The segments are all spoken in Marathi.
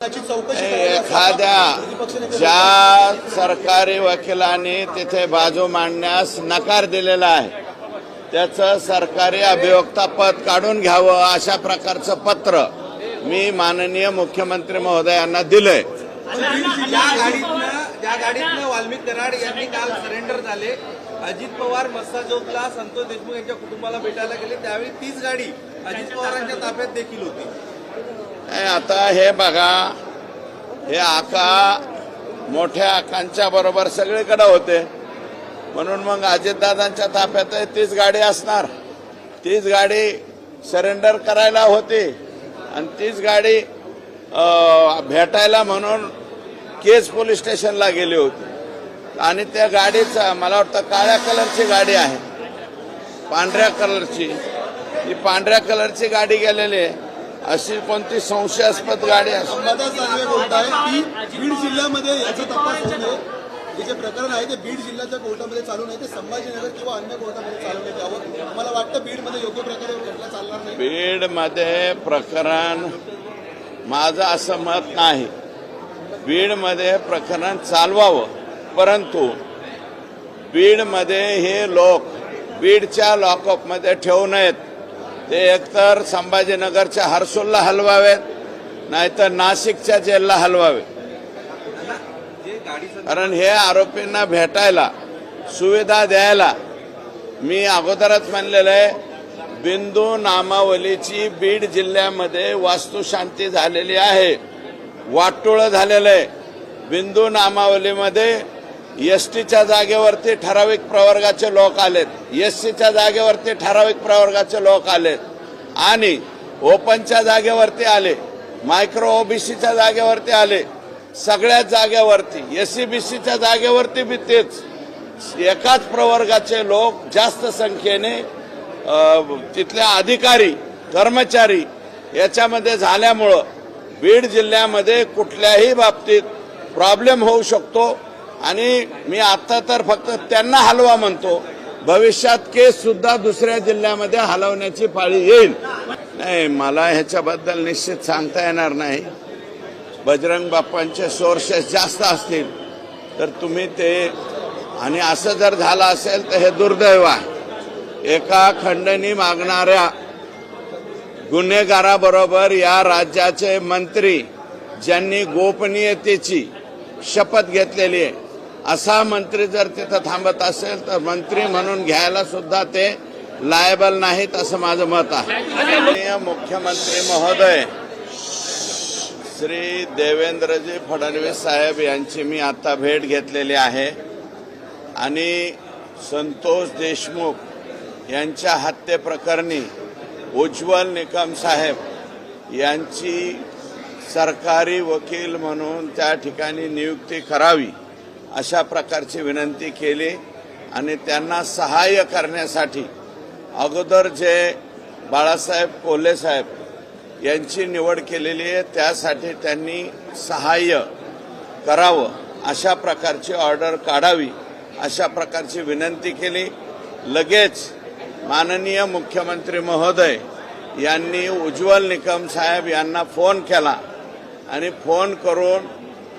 एखाद्या ज्या सरकारी वकिलांनी तिथे बाजू मांडण्यास नकार दिलेला आहे त्याचं सरकारी अभियोक्ता पद काढून घ्यावं अशा प्रकारचं पत्र मी माननीय मुख्यमंत्री महोदयांना दिलंय. ज्या गाडीतनं वाल्मिक कराड यांनी काल सरेंडर झाले अजित पवार मस्साजोगला संतोष देशमुख यांच्या कुटुंबाला भेटायला गेले त्यावेळी तीच गाडी अजित पवारांच्या ताब्यात देखील होती. आता हे बघा हे आका मोठ्या आकांच्या बरोबर सगळीकडे होते. म्हणून मग अजितदादांच्या ताफ्यात तीच गाडी असणार. तीच गाडी सरेंडर करायला होती आणि तीच गाडी भेटायला म्हणून केज पोलीस स्टेशनला गेली होती. आणि त्या गाडीचा मला वाटतं काळ्या कलरची गाडी आहे. पांढऱ्या कलरची. ही पांढऱ्या कलरची गाडी गेलेली आहे. अशी कोणती संशयास्पद गाडी असो अंबादास दानवे बोलताय की बीड जिल्ह्यामध्ये याचा तपास होऊ नये. हे जे प्रकरण आहे ते बीड जिल्ह्याच्या कोर्टामध्ये चालू नाही ते संभाजीनगर किंवा अन्य कोर्टामध्ये चालवण्यात यावं मला वाटतं बीडमध्ये योग्य प्रकारे खटला चालणार नाही. बीडमध्ये प्रकरण माझं असं मत नाही. बीडमध्ये प्रकरण चालवावं. परंतु बीडमध्ये हे लोक बीडच्या लॉकअपमध्ये ठेवू नयेत. ते एकतर संभाजीनगरच्या हर्सूलला हलवावेत नाहीतर नाशिकच्या जेलला हलवावे कारण हे आरोपींना भेटायला सुविधा द्यायला मी अगोदरच म्हणलेलं आहे बिंदू नामावलीची बीड जिल्ह्यामध्ये वास्तुशांती झालेली आहे. वाटोळं झालेलं आहे. बिंदू नामावलीमध्ये एस टीच्या जागेवरती ठराविक प्रवर्गाचे लोक आलेत. एस सीच्या जागेवरती ठराविक प्रवर्गाचे लोक आलेत. आणि ओपनच्या जागेवरती आले मायक्रो ओबीसीच्या जागेवरती आले सगळ्याच जागेवरती एस सी बी सीच्या जागेवरती बी तेच. एकाच प्रवर्गाचे लोक जास्त संख्येने तिथल्या अधिकारी कर्मचारी याच्यामध्ये झाल्यामुळं बीड जिल्ह्यामध्ये कुठल्याही बाबतीत प्रॉब्लेम होऊ शकतो. आणि मी आता तर फक्त त्यांना हलवा म्हणतो. भविष्यात केस सुद्धा दुसऱ्या जिल्ह्यामध्ये हलवण्याची पाळी येईल. नाही मला ह्याच्याबद्दल निश्चित सांगता येणार नाही. बजरंग बाप्पांचे सोर्सेस जास्त असतील तर तुम्ही ते आणि असं जर झालं असेल तर हे दुर्दैव आहे. एका खंडणी मागणाऱ्या गुन्हेगाराबरोबर या राज्याचे मंत्री ज्यांनी गोपनीयतेची शपथ घेतलेली आहे असा मंत्री जर तिथं थांबत असेल तर मंत्री म्हणून घ्यायला सुद्धा ते लायबल नाहीत असं माझं मत आहे. मुख्यमंत्री महोदय श्री देवेंद्रजी फडणवीस साहेब यांची मी आता भेट घेतलेली आहे. आणि संतोष देशमुख यांच्या हत्येप्रकरणी उज्ज्वल निकम साहेब यांची सरकारी वकील म्हणून त्या ठिकाणी नियुक्ती करावी. अशा प्रकारची विनंती केली आणि त्यांना सहाय्य करण्यासाठी अगोदर जे बाळासाहेब कोल्हे साहेब यांची निवड केलेली आहे त्यासाठी त्यांनी सहाय्य करावं अशा प्रकारची ऑर्डर काढावी अशा प्रकारची विनंती केली. लगेच माननीय मुख्यमंत्री महोदय यांनी उज्ज्वल निकम साहेब यांना फोन केला आणि फोन करून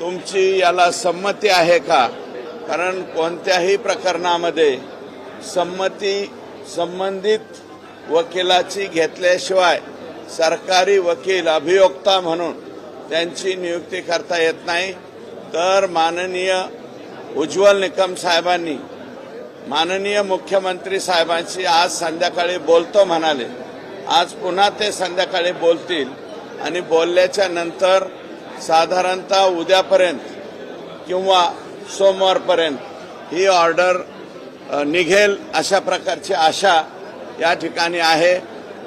तुमची याला संमती आहे का? कारण कोणत्याही प्रकरणामध्ये संमती संबंधित वकिलाची घेतल्याशिवाय सरकारी वकील अभियोक्ता म्हणून त्यांची नियुक्ती करता येत नाही. तर माननीय उज्ज्वल निकम साहेबांनी माननीय मुख्यमंत्री साहेबांशी आज संध्याकाळी बोलतो म्हणाले. आज पुन्हा ते संध्याकाळी बोलतील आणि बोलल्याच्या नंतर साधारणतः उद्यापर्यंत किंवा सोमवारपर्यंत ही ऑर्डर निघेल अशा प्रकारची आशा या ठिकाणी आहे.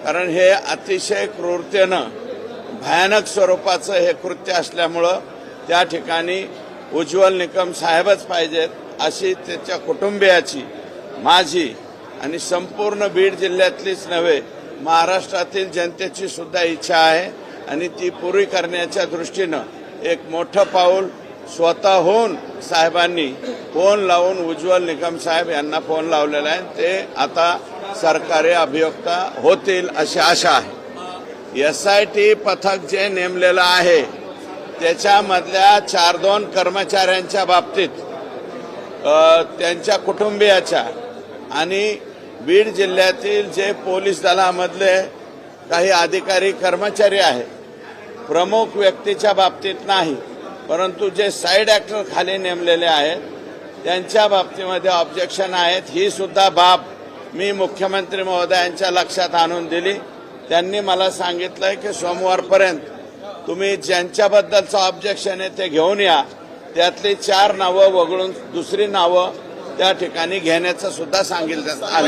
कारण हे अतिशय क्रूरतेनं भयानक स्वरूपाचं हे कृत्य असल्यामुळं त्या ठिकाणी उज्ज्वल निकम साहेबच पाहिजेत अशी त्याच्या कुटुंबियाची माझी आणि संपूर्ण बीड जिल्ह्यातलीच नव्हे महाराष्ट्रातील जनतेची सुद्धा इच्छा आहे. आणि ती पुरी करण्याच्या दृष्टीनं एक मोठं पाऊल स्वतःहून साहेबांनी फोन लावून उज्ज्वल निकम साहेब यांना फोन लावलेला आहे. ते आता सरकारी अभियोक्ता होतील अशी आशा आहे. एस आय टी पथक जे नेमलेलं आहे त्याच्यामधल्या चार दोन कर्मचाऱ्यांच्या बाबतीत त्यांच्या कुटुंबियाच्या आणि बीड जिल्ह्यातील जे पोलीस दलामधले काही अधिकारी कर्मचारी आहेत प्रमुख व्यक्तीच्या बाबतीत नाही परंतु जे साईड ॲक्टर खाली नेमलेले आहेत त्यांच्या बाबतीमध्ये ऑब्जेक्शन आहेत. ही सुद्धा बाब मी मुख्यमंत्री महोदयांच्या लक्षात आणून दिली. त्यांनी मला सांगितलंय की सोमवारपर्यंत तुम्ही ज्यांच्याबद्दलचं ऑब्जेक्शन आहे ते घेऊन या. त्यातली चार नावं वगळून दुसरी नावं त्या ठिकाणी घेण्याचं सुद्धा सांगितलं आलं